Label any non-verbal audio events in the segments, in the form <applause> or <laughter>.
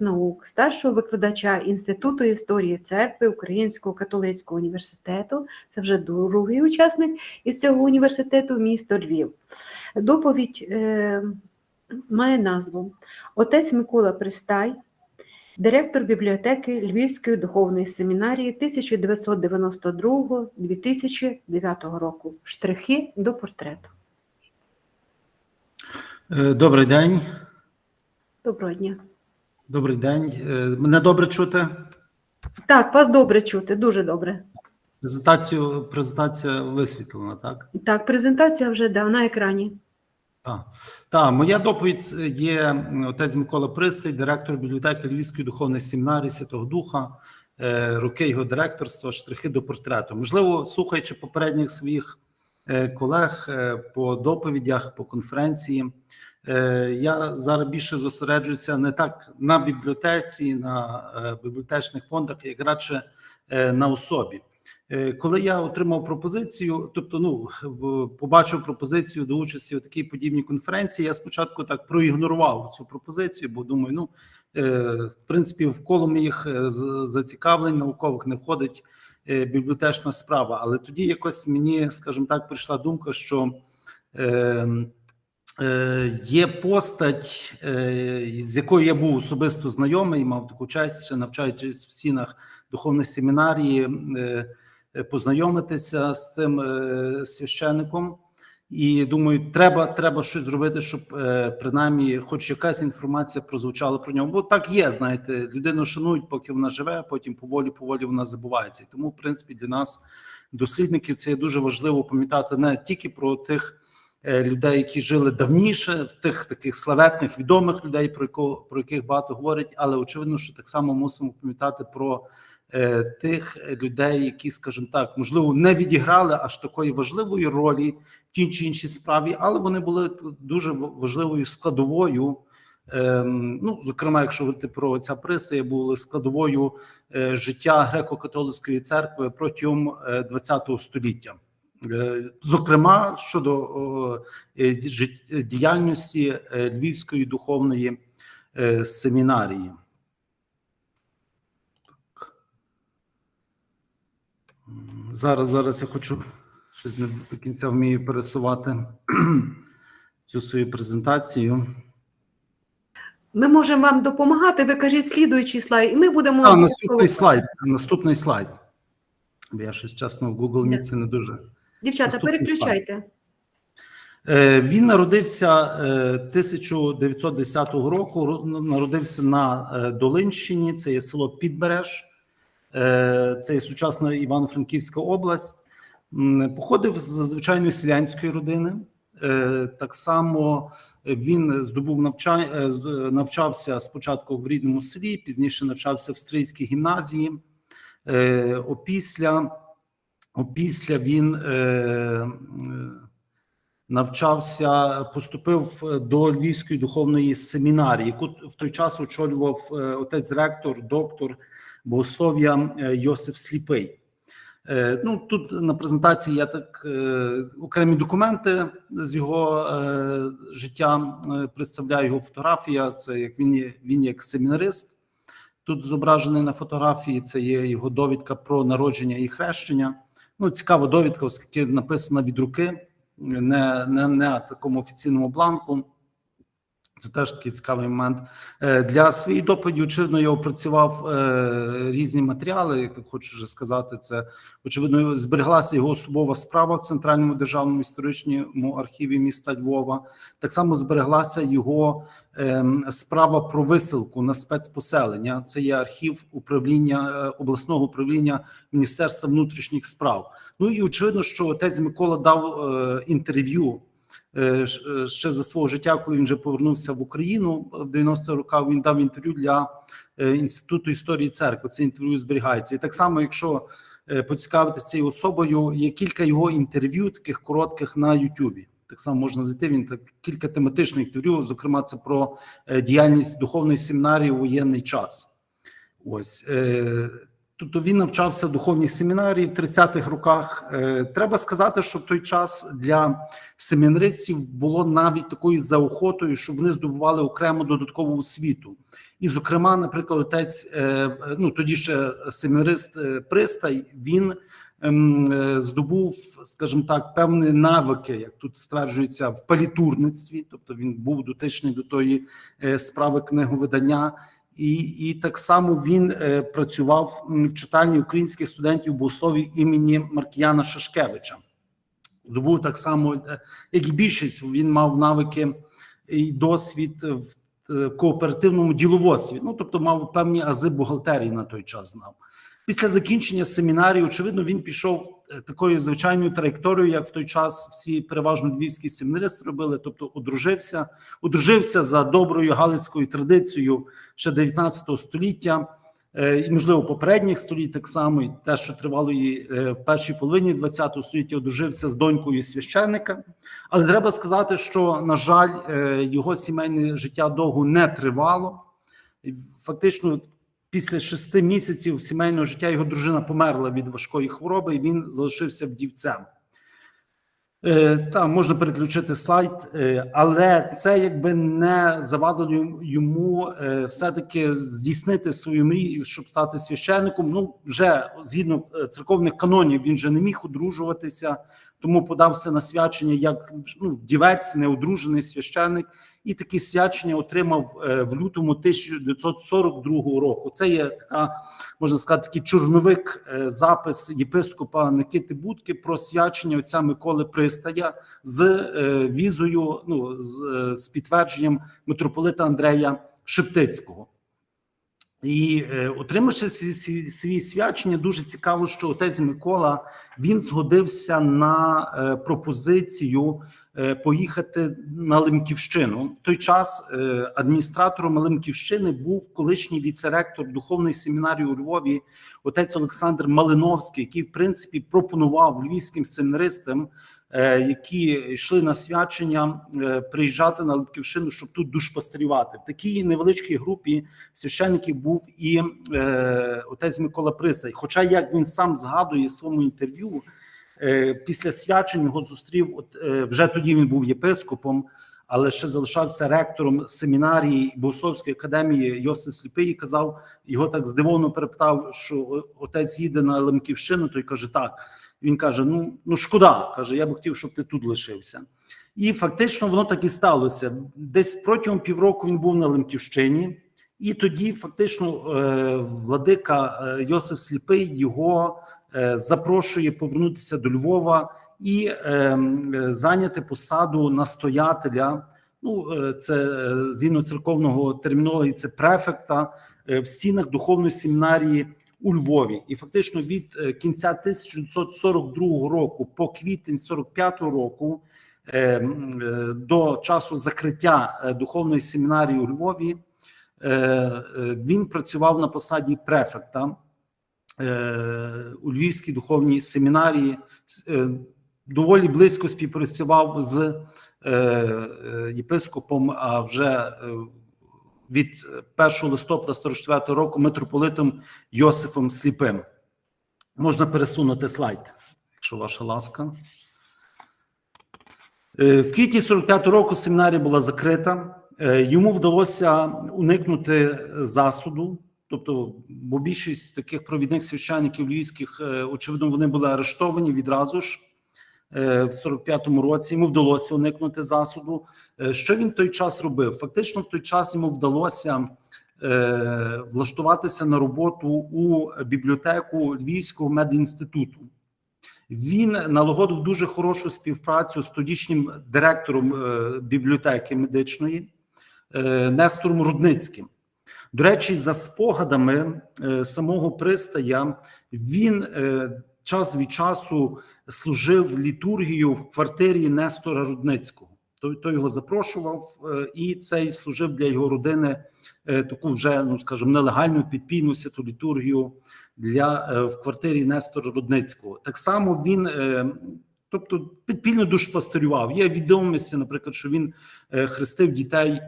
наук, старшого викладача Інституту історії церкви Українського католицького університету. Це вже другий учасник із цього університету, місто Львів. Доповідь е, має назву Отець Микола Пристай, директор бібліотеки Львівської духовної семінарії 1992-2009 року. Штрихи до портрету. Е, Добрий день. Доброго дня. Добрий день. Е, Мене добре чути. Так, вас добре чути, дуже добре. Презентацію презентація висвітлена, так? Так, презентація вже да, на екрані. Так. Так, моя доповідь є отець Микола Пристай, директор бібліотеки Львівської духовної семінарії Святого Духа, е, роки його директорства, штрихи до портрету. Можливо, слухаючи попередніх своїх е, колег по доповідях, по конференції, я зараз більше зосереджуюся не так на бібліотеці, на е, бібліотечних фондах, як радше е, на особі. Е, Коли я отримав пропозицію, тобто, ну побачив пропозицію до участі у такій подібній конференції, я спочатку так проігнорував цю пропозицію, бо думаю, ну е, в принципі, в коло моїх е, зацікавлень наукових не входить е, бібліотечна справа. Але тоді якось мені, скажімо так, прийшла думка, що е, е, є постать, е, з якою я був особисто знайомий, мав таку честь, ще навчаючись в стінах духовної семінарії, е, е, познайомитися з цим е, священником. І думаю, треба, треба щось зробити, щоб е, принаймні, хоч якась інформація прозвучала про нього. Бо так є, знаєте, людину шанують, поки вона живе, потім поволі, поволі вона забувається. І тому, в принципі, для нас, дослідників, це дуже важливо пам'ятати не тільки про тих е, людей, які жили давніше, тих таких славетних, відомих людей, про якого про яких багато говорять, але очевидно, що так само мусимо пам'ятати про е, тих людей, які, скажімо так, можливо, не відіграли аж такої важливої ролі в тій чи іншій справі, але вони були дуже важливою складовою. Ем, ну, зокрема, якщо говорити про ця пристає, були складовою е, життя греко-католицької церкви протягом е, ХХ століття. Е, Зокрема, щодо е, жит- діяльності е, Львівської духовної е, семінарії. Зараз, зараз я хочу щось не до кінця вмію пересувати <clears throat> цю свою презентацію. Ми можемо вам допомагати. Ви кажіть слідуючий слайд, і ми будемо А, наступний слайд. Наступний слайд. Я щось чесно в Google Meet це не дуже. Дівчата, наступний переключайте. Е, Він народився е, 1910 року. Народився на е, Долинщині. Це є село Підбереж, Е, це є сучасна Івано-Франківська область. Походив з звичайної селянської родини. Е, Так само він здобув навчання, е, навчався спочатку в рідному селі, пізніше навчався в стрийській гімназії. Е, Опісля, опісля він е, е, навчався, поступив до Львівської духовної семінарії, яку в той час очолював е, отець ректор, доктор богослов'я е, Йосиф Сліпий. Е, Ну тут на презентації я так е, окремі документи з його е, життя е, представляю його фотографія. Це як він є, він як семінарист. Тут зображений на фотографії. Це є його довідка про народження і хрещення. Ну, цікава довідка, оскільки написана від руки, не, не, не такому офіційному бланку. Це теж такий цікавий момент. Е, Для своєї доповіді, очевидно, я опрацював е, різні матеріали. Як хочу вже сказати, це очевидно збереглася його особова справа в Центральному державному історичному архіві міста Львова. Так само збереглася його ем, справа про висилку на спецпоселення. Це є архів управління е, обласного управління Міністерства внутрішніх справ. Ну і очевидно, що отець Микола дав інтерв'ю ще за свого життя, коли він вже повернувся в Україну в 90 роках. Він дав інтерв'ю для е, інституту історії церкви. Це інтерв'ю зберігається. І так само, якщо е, поцікавитися цією особою, є кілька його інтерв'ю, таких коротких на Ютубі. Так само можна зайти. Він так кілька тематичних інтерв'ю. Зокрема, це про е, діяльність духовної семінарії у воєнний час. Ось е, тобто він навчався в духовній семінарії в 30-х роках. Е, Треба сказати, що в той час для семінаристів було навіть такою заохотою, щоб вони здобували окрему додаткову освіту. І, зокрема, наприклад, отець, е, ну тоді ще семінарист е, Пристай, він ем, здобув, скажімо так, певні навики, як тут стверджується, в палітурництві, тобто він був дотичний до тої справи книговидання. І, і так само він е, працював в читальні українських студентів богословів імені Маркіяна Шашкевича. Здобув так само, е, як і більшість, він мав навики і досвід в е, кооперативному діловодстві. Ну, тобто мав певні ази бухгалтерії на той час знав. Після закінчення семінарії, очевидно, він пішов такою звичайною траєкторією, як в той час всі переважно львівські семінаристи робили, тобто одружився, одружився за доброю галицькою традицією ще 19 століття, е, і можливо попередніх століть так само, і те, що тривало і е, в першій половині 20 століття, одружився з донькою священника. Але треба сказати, що на жаль, е, його сімейне життя довго не тривало. Фактично, після шести місяців сімейного життя його дружина померла від важкої хвороби, і він залишився вдівцем. Е, Там можна переключити слайд, е, але це якби не завадило йому- е, все-таки здійснити свою мрію, щоб стати священником. Ну, вже згідно церковних канонів, він же не міг одружуватися, тому подався на свячення як ну, дівець, неодружений священник, і такі свячення отримав е, в лютому 1942 року. Це є така, можна сказати, такий чорновик е, запис єпископа Никити Будки про свячення отця Миколи Пристая з е, візою, ну з, з підтвердженням митрополита Андрея Шептицького. І е, отримавши свій, свій, свячення, дуже цікаво, що отець Микола він згодився на е, пропозицію поїхати на Лемківщину. В той час е, адміністратором Лемківщини був колишній віцеректор духовної семінарії у Львові, отець Олександр Малиновський, який, в принципі, пропонував львівським семінаристам, е, які йшли на свячення, е, приїжджати на Лемківщину, щоб тут душпастерювати. В такій невеличкій групі священників був і е, отець Микола Пристай. Хоча, як він сам згадує в своєму інтерв'ю, е, після свячень його зустрів. От е, вже тоді він був єпископом, але ще залишався ректором семінарії Богословської академії Йосиф Сліпий. і Казав його так здивовано перепитав, що отець їде на Лемківщину. Той каже: так. Він каже: Ну ну шкода, каже, я би хотів, щоб ти тут лишився. І фактично воно так і сталося. Десь протягом півроку він був на Лемківщині, і тоді фактично е, владика е, Йосиф Сліпий його е, запрошує повернутися до Львова і е, е, зайняти посаду настоятеля. Ну, е, це е, згідно церковного термінології, це префекта е, в стінах духовної семінарії у Львові. І фактично від е, кінця 1942 року по квітень 45 року е, е, до часу закриття е, духовної семінарії у Львові е, е, він працював на посаді префекта е, у Львівській духовній семінарії. Е, Доволі близько співпрацював з е, е, єпископом, а вже е, від 1 листопада 44 року митрополитом Йосифом Сліпим. Можна пересунути слайд, якщо ваша ласка. Е, В квітні 45 року семінарія була закрита. Е, Йому вдалося уникнути засуду. Тобто, бо більшість таких провідних священників львівських, е, очевидно, вони були арештовані відразу ж е, в 45-му році. Йому вдалося уникнути засуду. Е, Що він той час робив? Фактично, в той час йому вдалося влаштуватися на роботу у бібліотеку Львівського медінституту. Він налагодив дуже хорошу співпрацю з тодішнім директором бібліотеки медичної Нестором Рудницьким. До речі, за спогадами е, самого пристая, він е, час від часу служив літургію в квартирі Нестора Рудницького. Той, його запрошував, е, і цей служив для його родини таку вже, ну скажімо, нелегальну підпільну святу літургію для в квартирі Нестора Рудницького. Так само він, тобто, підпільно душпастерював. Є відомості, наприклад, що він хрестив дітей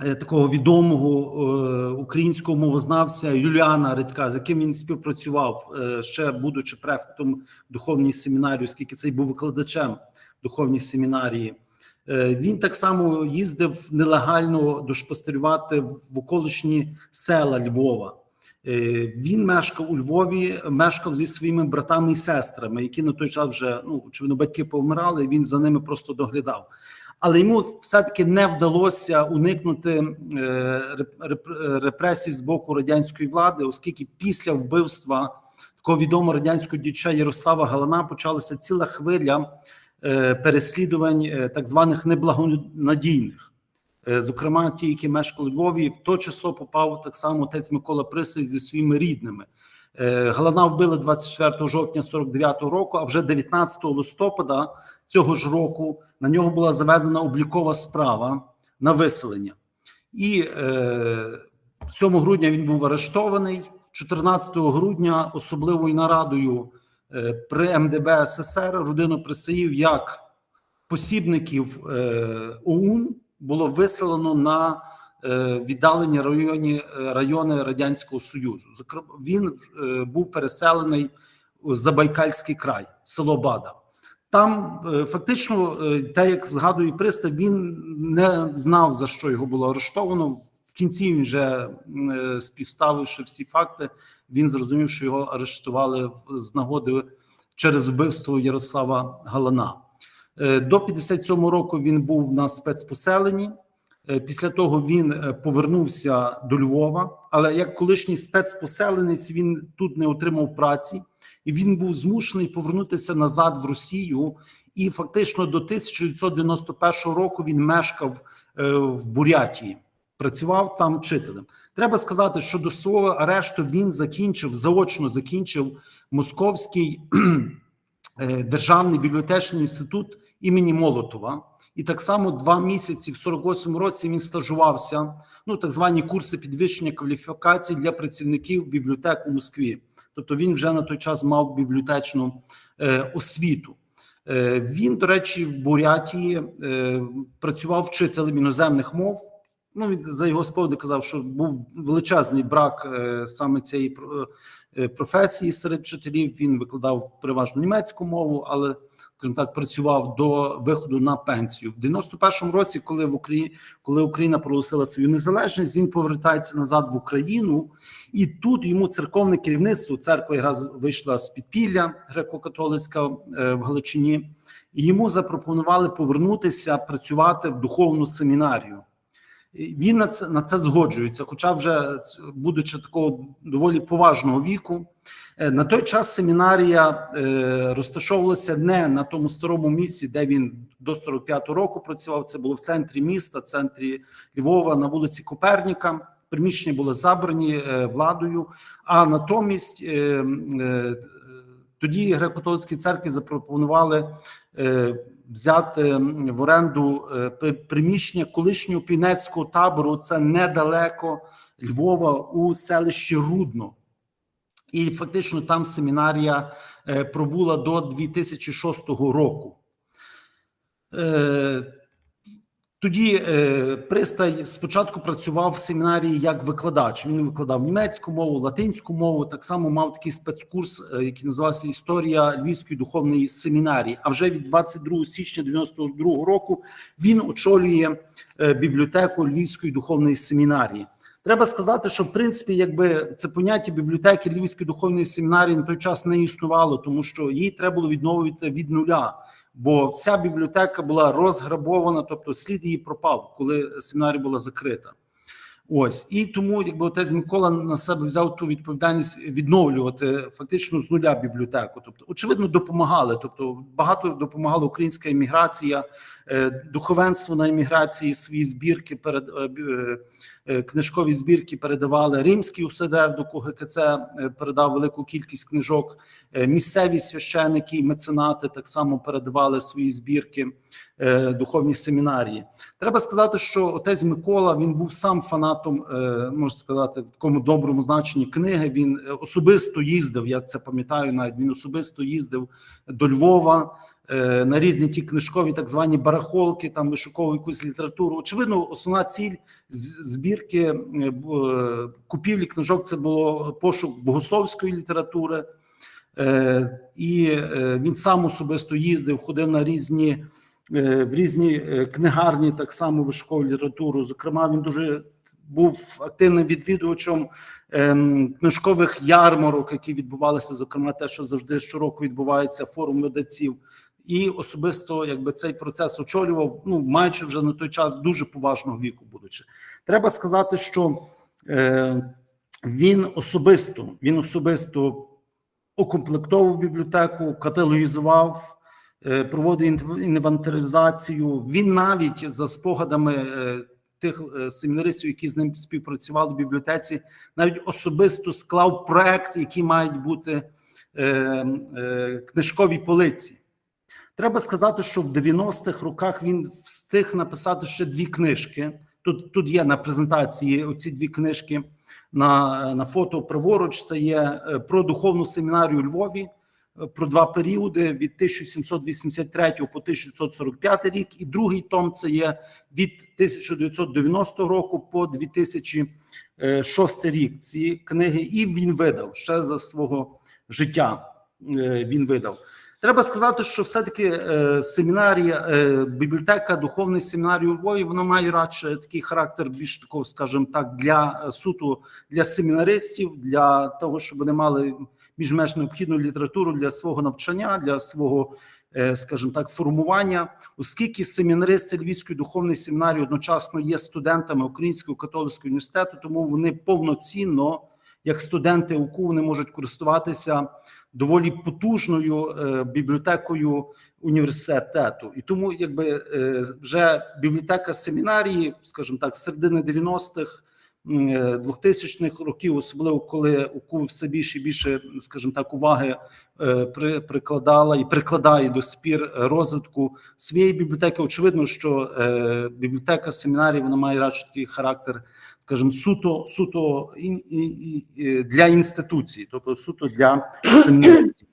такого відомого е, українського мовознавця Юліана Редька, з яким він співпрацював е, ще будучи префектом духовній семінарії, оскільки цей був викладачем духовній семінарії. Е, Він так само їздив нелегально дошпастерювати в околишні села Львова. Е, Він мешкав у Львові, мешкав зі своїми братами і сестрами, які на той час вже ну очевидно, батьки повмирали. Він за ними просто доглядав. Але йому все-таки не вдалося уникнути е, реп- реп- репресій з боку радянської влади, оскільки після вбивства такого відомого радянського діяча Ярослава Галана почалася ціла хвиля е, переслідувань е, так званих неблагонадійних. Зокрема, ті, які мешкали Львові, в то число попав так само отець Микола Присей зі своїми рідними. Галана вбили 24 жовтня 49-го року, а вже 19 листопада цього ж року на нього була заведена облікова справа на виселення. І е, 7 грудня він був арештований. 14 грудня особливою нарадою е, при МДБ СССР родину Присеїв як посібників е, ОУН було виселено на е, віддалені районі, райони Радянського Союзу. Зокрема, він е, був переселений у Забайкальський край, село Бада. Там е, фактично, е, те, як згадує пристав, він не знав за що його було арештовано. В кінці він вже е, співставивши всі факти, він зрозумів, що його арештували з нагоди через вбивство Ярослава Галана. До 57 року він був на спецпоселенні. Після того він повернувся до Львова, але як колишній спецпоселенець він тут не отримав праці, і він був змушений повернутися назад в Росію. І фактично до 1991 року він мешкав е, в Бурятії, працював там вчителем. Треба сказати, що до свого арешту він закінчив заочно закінчив Московський <clears throat> е, державний бібліотечний інститут імені Молотова. І так само два місяці в 48 році він стажувався. Ну так звані курси підвищення кваліфікації для працівників бібліотек у Москві. Тобто він вже на той час мав бібліотечну е, освіту. Е, він, до речі, в Бурятії е, працював вчителем іноземних мов. Ну, він за його сповіди казав, що був величезний брак саме цієї професії серед вчителів. Він викладав переважно німецьку мову, але скажімо так, працював до виходу на пенсію. В 91-му році, коли в Україні, коли Україна проголосила свою незалежність, він повертається назад в Україну, і тут йому церковне керівництво церква якраз вийшла з підпілля греко-католицька е, в Галичині, і йому запропонували повернутися працювати в духовну семінарію. Він на це на це згоджується, хоча вже будучи такого доволі поважного віку. Е, На той час семінарія е, розташовувалася не на тому старому місці, де він до 45-го року працював. Це було в центрі міста, центрі Львова, на вулиці Коперніка. Приміщення були забрані е, владою. А натомість тоді греко-католицькі церкви запропонували взяти в оренду приміщення колишнього пінецького табору. Це недалеко Львова у селищі Рудно. І фактично там семінарія е, пробула до 2006 року. Е, Тоді е, пристай спочатку працював в семінарії як викладач. Він викладав німецьку мову, латинську мову. Так само мав такий спецкурс, який називався Історія Львівської духовної семінарії. А вже від 22 січня 92 року він очолює бібліотеку Львівської духовної семінарії. Треба сказати, що в принципі, якби це поняття бібліотеки Львівської духовної семінарії на той час не існувало, тому що її треба було відновити від нуля. Бо вся бібліотека була розграбована, тобто слід її пропав, коли семінарія була закрита. Ось і тому, якби отець Микола на себе взяв ту відповідальність відновлювати фактично з нуля бібліотеку. Тобто, очевидно, допомагали. Тобто, багато допомагала українська еміграція, е, духовенство на еміграції свої збірки перед е, е, книжкові збірки передавали. Римський осередок УГКЦ е, передав велику кількість книжок. Е, Місцеві священики і меценати так само передавали свої збірки е, духовні семінарії. Треба сказати, що отець Микола він був сам фанатом, е, можна сказати, в такому доброму значенні книги. Він е, особисто їздив. Я це пам'ятаю. Навіть він особисто їздив до Львова. Е, На різні ті книжкові так звані барахолки, там вишуковував якусь літературу. Очевидно, основна ціль збірки е, е, купівлі книжок це було пошук богословської літератури. І він сам особисто їздив, ходив на різні в різні книгарні, так само вишкову літературу. Зокрема, він дуже був активним відвідувачем ем, книжкових ярмарок, які відбувалися, зокрема, те, що завжди щороку відбувається форум видавців. І особисто якби цей процес очолював, ну маючи вже на той час дуже поважного віку, будучи. Треба сказати, що е, він особисто він особисто укомплектовував бібліотеку, каталогізував, е, проводив інв- інвентаризацію. Він навіть за спогадами е, тих е, семінаристів, які з ним співпрацювали в бібліотеці, навіть особисто склав проект, які мають бути книжкові полиці. Треба сказати, що в 90-х роках він встиг написати ще дві книжки. Тут, тут є на презентації оці дві книжки на, на фото праворуч. Це є е, про духовну семінарію у Львові е, про два періоди від 1783 по 1945 рік, і другий том це є від 1990 року по 2006 рік. Ці книги і він видав ще за свого життя. е, Він видав. Треба сказати, що все-таки е, семінарія, е, бібліотека духовної семінарії у Львові, вона має радше такий характер, більш такого, скажімо так, для суто для семінаристів, для того, щоб вони мали більш-менш необхідну літературу для свого навчання, для свого, е, скажімо так, формування, оскільки семінаристи Львівської духовної семінарії одночасно є студентами Українського католицького університету, тому вони повноцінно, як студенти УКУ, вони можуть користуватися доволі потужною е, бібліотекою університету. І тому, якби е, вже бібліотека семінарії, скажімо так, з середини 90-х, е, 2000-х років, особливо коли УКУ все більше і більше, скажімо так, уваги е, прикладала і прикладає до спір розвитку своєї бібліотеки. Очевидно, що е, бібліотека семінарії вона має радше такий характер, скажімо, суто суто для інституції, тобто суто для семінаристів.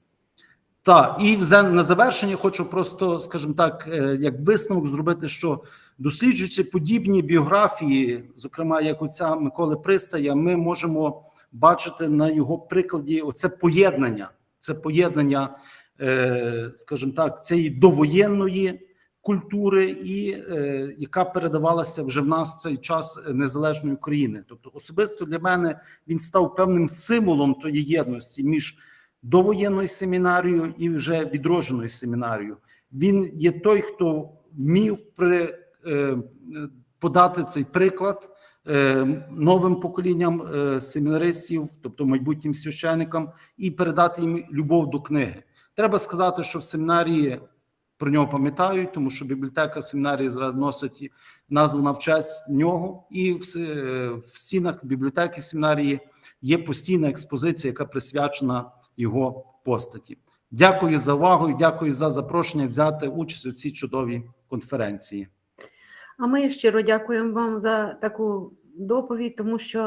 Так, і на завершення хочу просто, скажімо так, е, як висновок зробити, що досліджуючи подібні біографії, зокрема як оця Миколи Пристая, ми можемо бачити на його прикладі оце поєднання, це поєднання, е, скажімо так, цієї довоєнної культури, і е, яка передавалася вже в нас в цей час незалежної України. Тобто, особисто для мене він став певним символом тої єдності між довоєнною семінарією і вже відродженою семінарією. Він є той, хто вмів при, е, подати цей приклад е, новим поколінням е, семінаристів, тобто майбутнім священикам, і передати їм любов до книги. Треба сказати, що в семінарії про нього пам'ятають, тому що бібліотека семінарії зараз носить назву на честь нього, і в, в стінах бібліотеки семінарії є постійна експозиція, яка присвячена його постаті. Дякую за увагу і дякую за запрошення взяти участь у цій чудовій конференції. А ми щиро дякуємо вам за таку доповідь, тому що